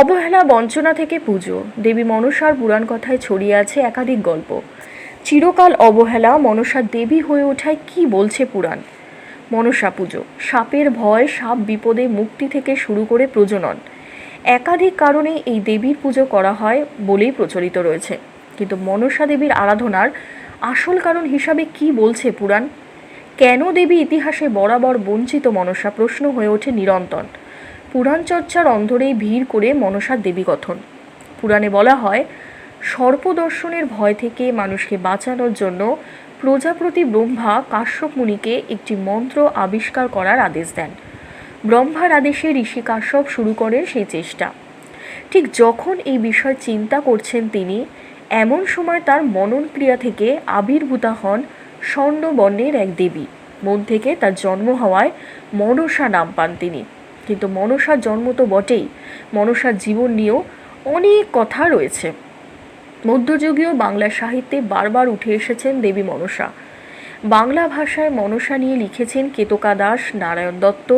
অবহেলা, বঞ্চনা থেকে পুজো। দেবী মনসার পুরাণ কথায় ছড়িয়ে আছে একাধিক গল্প। চিরকাল অবহেলা মনসার দেবী হয়ে ওঠায় কি বলছে পুরাণ? মনসা পুজো, সাপের ভয়, সাপ বিপদে মুক্তি থেকে শুরু করে প্রজনন। একাধিক কারণে এই দেবীর পুজো করা হয় বলেই প্রচলিত রয়েছে। কিন্তু মনসা দেবীর আরাধনার আসল কারণ হিসাবে কি বলছে পুরাণ? কেন দেবী ইতিহাসে বরাবর বঞ্চিত মনসা? প্রশ্ন হয়ে ওঠে নিরন্তন পুরাণ চর্চার অন্ধরেই ভিড় করে মনসার দেবী গঠন। পুরাণে বলা হয়, সর্পদর্শনের ভয় থেকে মানুষকে বাঁচানোর জন্য প্রজাপতি ব্রহ্মা কাশ্যপ মুনিকে একটি মন্ত্র আবিষ্কার করার আদেশ দেন। ব্রহ্মার আদেশে ঋষি কাশ্যপ শুরু করেন সেই চেষ্টা। ঠিক যখন এই বিষয় চিন্তা করছেন তিনি, এমন সময় তার মনন ক্রিয়া থেকে আবির্ভূতা হন স্বর্ণবর্ণের এক দেবী। মন থেকে তার জন্ম হওয়ায় মনসা নাম পান তিনি। কিন্তু মনসার জন্ম তো বটেই। মনসার জীবন নিয়েও অনেক কথা রয়েছে। মধ্যযুগীয় বাংলা সাহিত্যে বারবার উঠে এসেছেন দেবী মনসা। বাংলা ভাষায় মনসা নিয়ে লিখেছেন কেতকা দাস, নারায়ণ দত্ত,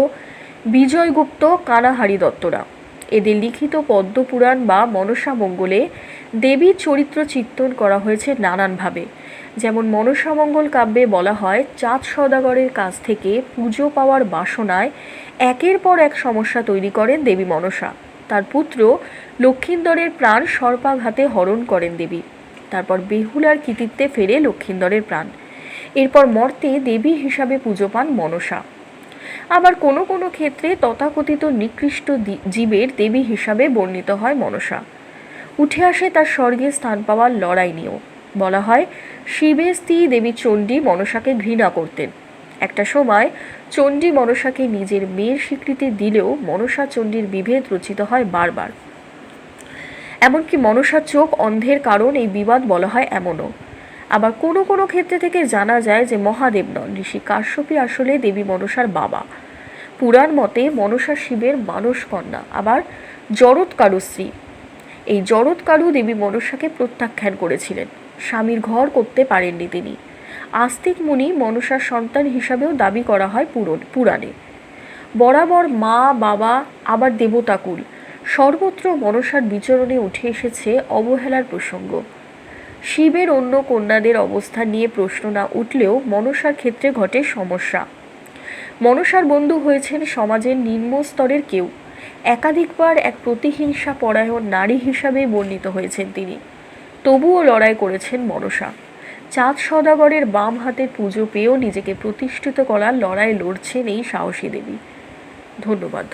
বিজয়গুপ্ত, কানাহারি দত্তরা। এদের লিখিত পদ্মপুরাণ বা মনসা মঙ্গলে দেবীর চরিত্র চিত্রণ করা হয়েছে নানানভাবে। যেমন মনসা মঙ্গল কাব্যে বলা হয়, চাঁদ সদাগরের কাছ থেকে পুজো পাওয়ার বাসনায় একের পর এক সমস্যা তৈরি করেন দেবী মনসা। তার পুত্র লক্ষিন্দরের প্রাণ সর্পাঘাতে হরণ করেন দেবী। তারপর বেহুলার কৃতিত্বে ফেরে লক্ষিন্দরের প্রাণ। এরপর মর্তে দেবী হিসাবে পুজো পান মনসা। আবার কোনো কোনো ক্ষেত্রে তথাকথিত নিকৃষ্ট জীবের দেবী হিসাবে বর্ণিত হয় মনসা। উঠে আসে তার স্বর্গে স্থান পাওয়ার লড়াই নিয়েও। বলা হয় শিবের স্ত্রী দেবী চণ্ডী মনসাকে ঘৃণা করতেন। একটা সময় চণ্ডী মনসাকে নিজের মেয়ের স্বীকৃতি দিলেও মনসা চণ্ডীর বিভেদ রচিত হয় বারবার। এমনকি মনসার চোখ অন্ধের কারণ এই বিবাদ বলা হয় এমনও। আবার কোনো কোনো ক্ষেত্রে থেকে জানা যায় যে মহাদেব নন, ঋষি কাশ্যপী আসলে দেবী মনসার বাবা। পুরাণ মতে মনসা শিবের মানস কন্যা, আবার জরৎকারু স্ত্রী। এই জরৎকারু দেবী মনসাকে প্রত্যাখ্যান করেছিলেন। স্বামীর ঘর করতে পারেননি তিনি। আস্তিক মুনি মনসার সন্তান হিসাবেও দাবি করা হয় পুরন পুরাণে। বরাবর মা, বাবা, আবার দেবতাকুল সর্বত্র মনসার বিচরণে উঠে এসেছে অবহেলার প্রসঙ্গ। শিবের অন্য কন্যাদের অবস্থা নিয়ে প্রশ্ন না উঠলেও মনসার ক্ষেত্রে ঘটে সমস্যা। মনসার বন্ধু হয়েছেন সমাজের নিম্ন স্তরের কেউ। একাধিকবার এক প্রতিহিংসা পরায়ণ নারী হিসাবে বর্ণিত হয়েছেন তিনি। তবুও লড়াই করেছেন মনসা। চাঁদ সদাগরের বাম হাতের পুজো পেয়েও নিজেকে প্রতিষ্ঠিত করার লড়াই লড়ছেন এই সাহসী দেবী। ধন্যবাদ।